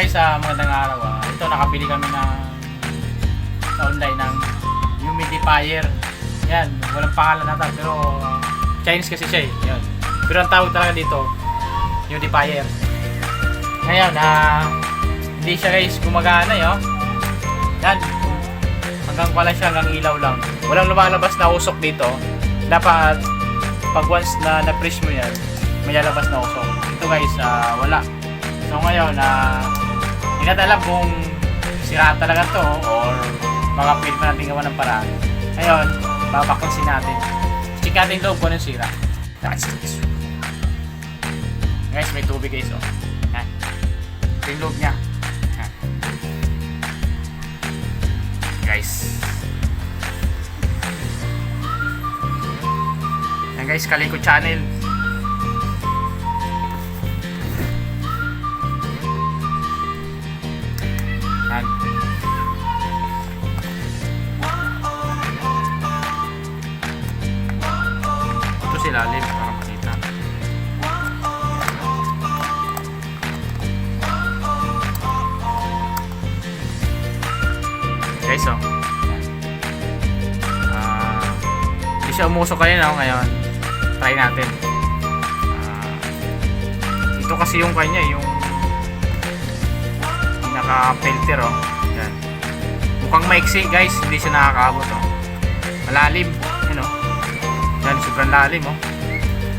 Guys, ah, magandang araw. ah. Ito, nakabili kami ng sa online ng humidifier. Yan, walang pangalan nata pero ah, Chinese kasi siya eh. Yan. Pero ang tawag talaga dito, humidifier. Ngayon, ah, hindi siya guys gumagana eh, oh. Yan. Hanggang pala siya, hanggang ilaw lang. Walang lumalabas na usok dito. Dapat, pag once na na-press mo yan, may lalabas na usok. Ito guys, ah, wala. So ngayon, na hindi natin alam kung sira talaga to or baka pwede pa natin gawa ng paraan. Ngayon, babaklansin natin. Check natin yung loob kung anong sira. That's this. Guys, may tubig guys, oh. Yan. Ito yung loob niya. Guys. Yan guys, Kaliko Channel. Guys, oh. Ah, hindi siya umusok kayo no, ngayon. Try natin. Ah, ito kasi yung kanya, yung naka-filter oh. Yan. Mukhang maiksi guys, hindi siya nakakaabot oh. Malalim, yun oh. Yan, sobrang lalim oh.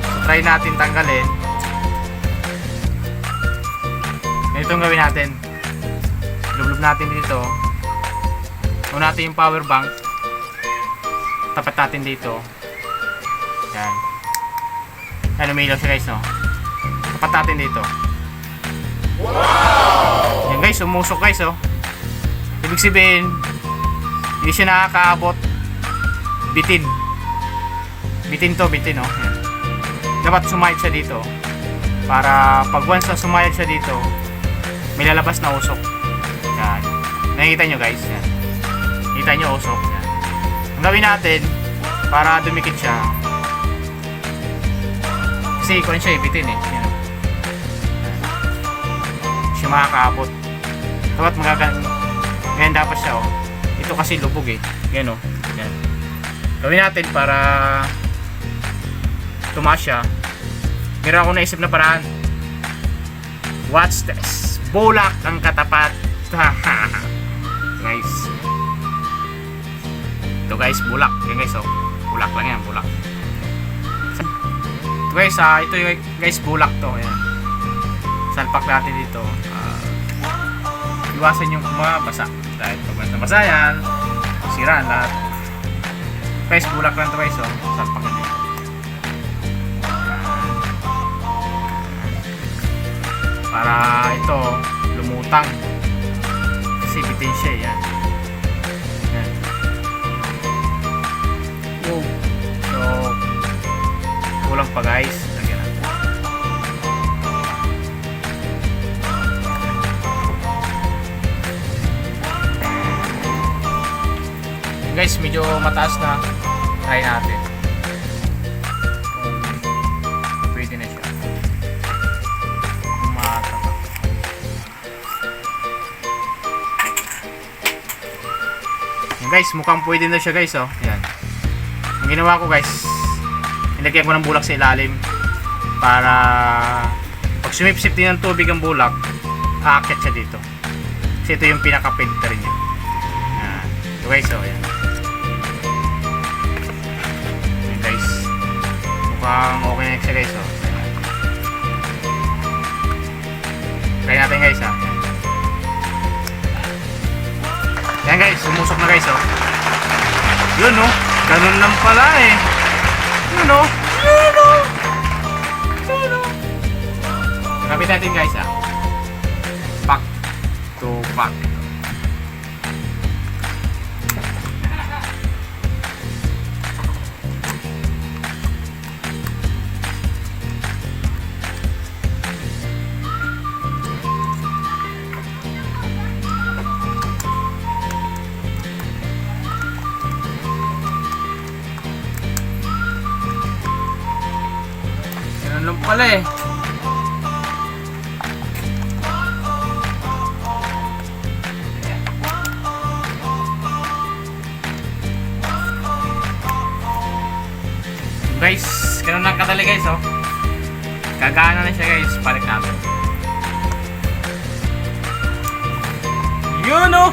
So try natin tanggalin. Ganito gawin natin. Lublub natin dito. Una natin yung power bank. Tapat natin dito. Yan. Yan, umilaw siya guys no. Tapat natin dito. Yan guys, umusok guys oh. Ibig sabihin, hindi siya nakakaabot. Bitin. Bitin to, bitin oh. Yan. Dapat sumayad siya dito. Para pag once na sumayad siya dito, may lalabas na usok. Yan. Nakikita nyo guys. Yan. Nakikita nyo usok. Yan. Ang gawin natin, para dumikit siya. Kasi kung siya, eh, bitin eh. Yan. siya makakaabot. Dapat magagan ganyan dapat siya oh. Ito kasi lubog eh. Ganyan oh. Yan. Gawin natin para tumaas siya. Meron ako naisip na paraan. Watch this. Bulak ang katapat. guys. Ito guys, bulak. Yan guys oh. Bulak lang yan, bulak. Ito guys, ah, ito guys, bulak to. Ayan salpak natin dito ah, iwasan yung kumabasa dahil pag nabasa yan sira lahat guys bulak lang to guys oh. salpak na dito para ito lumutang kasi bitin siya eh, yan pa guys lagyan natin guys, medyo mataas na. Try natin. Pwede na siya. Yun guys, mukhang pwede na siya guys oh. Yan. Ang ginawa ko guys, nilagyan ko ng bulak sa ilalim para pag sumipsip din ng tubig ang bulak, aakyat siya dito. Kasi ito yung pinaka-filter niya. Yan. Ito guys, oh, yan. Yan guys. Mukhang okay na siya guys, oh. Try natin guys, ah. Yan. Yan guys, sumusok na guys, oh. Yun, oh. Ganun lang pala, eh. Oh. Yun, oh. Kapit natin guys, ah. Back to back. pala eh. Guys, ganun lang kadali guys oh. Gagana na siya guys, balik natin. Yun oh!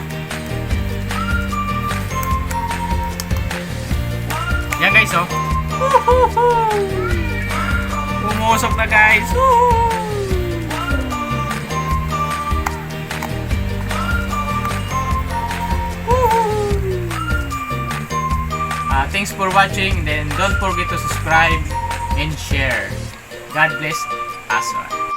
Yan guys oh. Umusok na guys. Woohoo! Uh, thanks for watching. Then don't forget to subscribe and share. God bless us all.